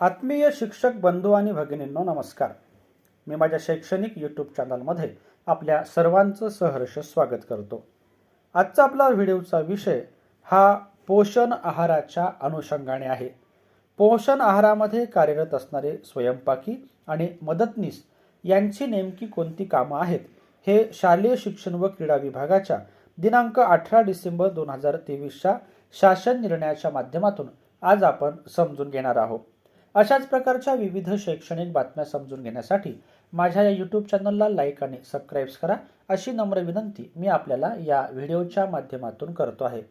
आत्मीय शिक्षक बंधू आणि भगिनींनो नमस्कार. मी माझ्या शैक्षणिक यूट्यूब चॅनलमध्ये आपल्या सर्वांचं सहर्ष स्वागत करतो. आजचा आपला व्हिडिओचा विषय हा पोषण आहाराच्या अनुषंगाने आहे. पोषण आहारामध्ये कार्यरत असणारे स्वयंपाकी आणि मदतनीस यांची नेमकी कोणती कामं आहेत हे शालेय शिक्षण व क्रीडा विभागाच्या दिनांक अठरा डिसेंबर दोन हजार तेवीसच्या शासन निर्णयाच्या माध्यमातून आज आपण समजून घेणार आहोत. अशाच प्रकारच्या विविध शैक्षणिक बातम्या समजून घेण्यासाठी माझ्या या यूट्यूब चॅनलला लाईक आणि सबस्क्राईब्स करा. अशी नम्र विनंती मी आपल्याला या व्हिडिओच्या माध्यमातून करतो आहे.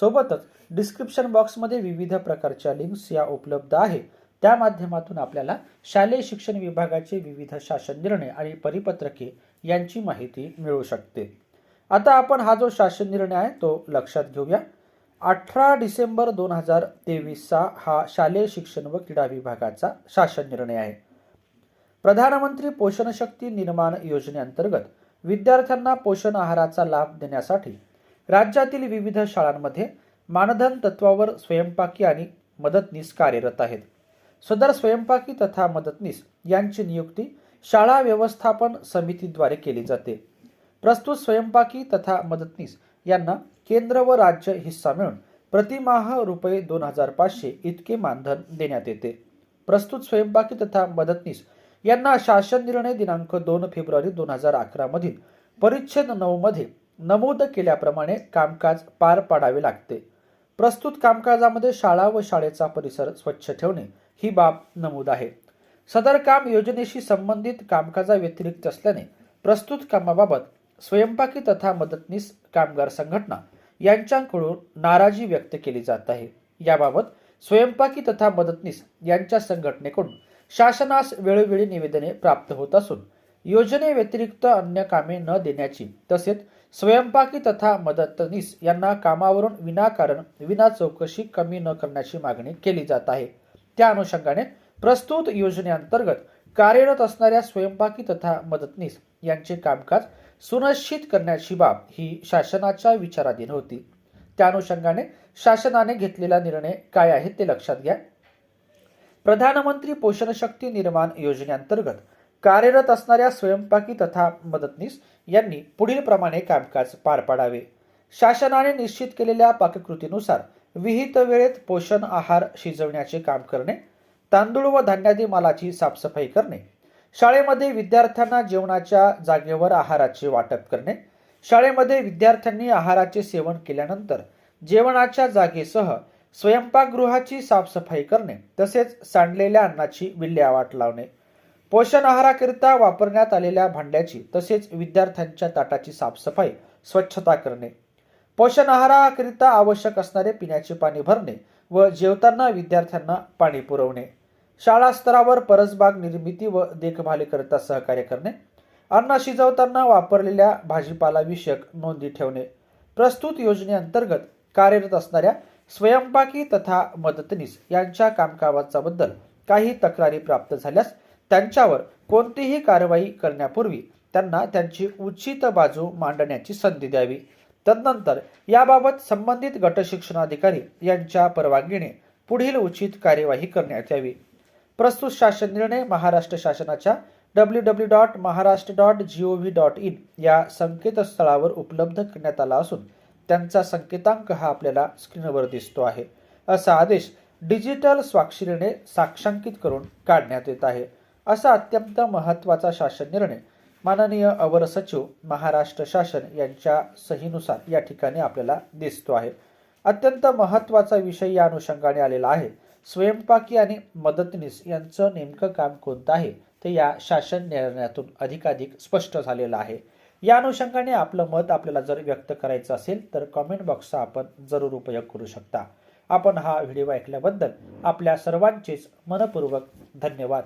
सोबतच डिस्क्रिप्शन बॉक्समध्ये विविध प्रकारच्या लिंक्स या उपलब्ध आहे. त्या माध्यमातून आपल्याला शालेय शिक्षण विभागाचे विविध शासन निर्णय आणि परिपत्रके यांची माहिती मिळू शकते. आता आपण हा जो शासन निर्णय आहे तो लक्षात घेऊया. अठरा डिसेंबर दोन हजार तेवीसचा हा शालेय शिक्षण व क्रीडा विभागाचा शासन निर्णय आहे. प्रधानमंत्री पोषण शक्ती निर्माण योजनेअंतर्गत विद्यार्थ्यांना पोषण आहाराचा लाभ देण्यासाठी राज्यातील विविध शाळांमध्ये मानधन तत्वावर स्वयंपाकी आणि मदतनीस कार्यरत आहेत. सदर स्वयंपाकी तथा मदतनीस यांची नियुक्ती शाळा व्यवस्थापन समितीद्वारे केली जाते. प्रस्तुत स्वयंपाकी तथा मदतनीस यांना केंद्र व राज्य हिस्सा मिळून प्रतिमाह रुपये दोन हजार पाचशे इतके मानधन देण्यात येते. प्रस्तुत स्वयंपाकी तथा मदतनीस यांना शासन निर्णय दिनांक दोन फेब्रुवारी दोन हजार अकरा मधील परिच्छेद नऊ मध्ये नमूद केल्याप्रमाणे कामकाज पार पाडावे लागते. प्रस्तुत कामकाजामध्ये शाळा व शाळेचा परिसर स्वच्छ ठेवणे ही बाब नमूद आहे. सदर काम योजनेशी संबंधित कामकाजा व्यतिरिक्त असल्याने प्रस्तुत कामाबाबत स्वयंपाकी तथा मदतनीस कामगार संघटना यांच्याकडून नाराजी व्यक्त केली जात आहे. याबाबत स्वयंपाकी तथा मदतनीस यांच्या संघटनेकडून शासनास वेळोवेळी निवेदने प्राप्त होत असून योजनेव्यतिरिक्त अन्य कामे न देण्याची तसेच स्वयंपाकी तथा मदतनीस यांना कामावरून विनाकारण विना चौकशी कमी न करण्याची मागणी केली जात आहे. त्या अनुषंगाने प्रस्तुत योजनेअंतर्गत कार्यरत असणाऱ्या स्वयंपाकी तथा मदतनीस यांचे कामकाज सुनिश्चित करण्याची बाब ही शासनाच्या विचाराधीन होती. त्या अनुषंगाने शासनाने घेतलेला निर्णय काय आहे ते लक्षात घ्या. प्रधानमंत्री पोषण शक्ती निर्माण योजनेअंतर्गत कार्यरत असणाऱ्या स्वयंपाकी तथा मदतनीस यांनी पुढील प्रमाणे कामकाज पार पाडावे. शासनाने निश्चित केलेल्या पाककृतीनुसार विहित वेळेत पोषण आहार शिजवण्याचे काम करणे तांदूळ व धान्यादी मालाची साफसफाई करणे शाळेमध्ये विद्यार्थ्यांना जेवणाच्या जागेवर आहाराचे वाटप करणे. शाळेमध्ये विद्यार्थ्यांनी आहाराचे सेवन केल्यानंतर जेवणाच्या जागेसह स्वयंपाकगृहाची साफसफाई करणे तसेच सांडलेल्या अन्नाची विल्हेवाट लावणे. पोषण आहाराकरिता वापरण्यात आलेल्या भांड्याची तसेच विद्यार्थ्यांच्या ताटाची साफसफाई स्वच्छता करणे. पोषण आहाराकरिता आवश्यक असणारे पिण्याचे पाणी भरणे व जेवताना विद्यार्थ्यांना पाणी पुरवणे. शाळा स्तरावर परसबाग निर्मिती व देखभालीकरिता सहकार्य करणे. अन्न शिजवताना वापरलेल्या भाजीपाला विषयक नोंदी ठेवणे. प्रस्तुत योजनेअंतर्गत कार्यरत असणाऱ्या स्वयंपाकी तथा मदतनीस यांच्या कामकाजाबद्दल काही तक्रारी प्राप्त झाल्यास त्यांच्यावर कोणतीही कारवाई करण्यापूर्वी त्यांना त्यांची उचित बाजू मांडण्याची संधी द्यावी. तदनंतर याबाबत संबंधित गटशिक्षणाधिकारी यांच्या परवानगीने पुढील उचित कार्यवाही करण्यात यावी. प्रस्तुत शासन निर्णय महाराष्ट्र शासनाच्या W W dot Maharashtra dot G O V dot in या संकेतस्थळावर उपलब्ध करण्यात आला असून त्यांचा संकेतांक हा आपल्याला स्क्रीनवर दिसतो आहे. असा आदेश डिजिटल स्वाक्षरीने साक्षांकित करून काढण्यात येत आहे. असा अत्यंत महत्त्वाचा शासन निर्णय माननीय अवर सचिव महाराष्ट्र शासन यांच्या सहीनुसार या ठिकाणी आपल्याला दिसतो आहे. अत्यंत महत्त्वाचा विषय या अनुषंगाने आलेला आहे. स्वयंपाकी आणि मदतनीस यांचं नेमकं काम कोणतं आहे ते या शासन निर्णयातून अधिकाधिक स्पष्ट झालेलं आहे. या अनुषंगाने आपलं मत आपल्याला जर व्यक्त करायचं असेल तर कॉमेंट बॉक्सचा आपण जरूर उपयोग करू शकता. आपण हा व्हिडिओ ऐकल्याबद्दल आपल्या सर्वांचेच मनपूर्वक धन्यवाद.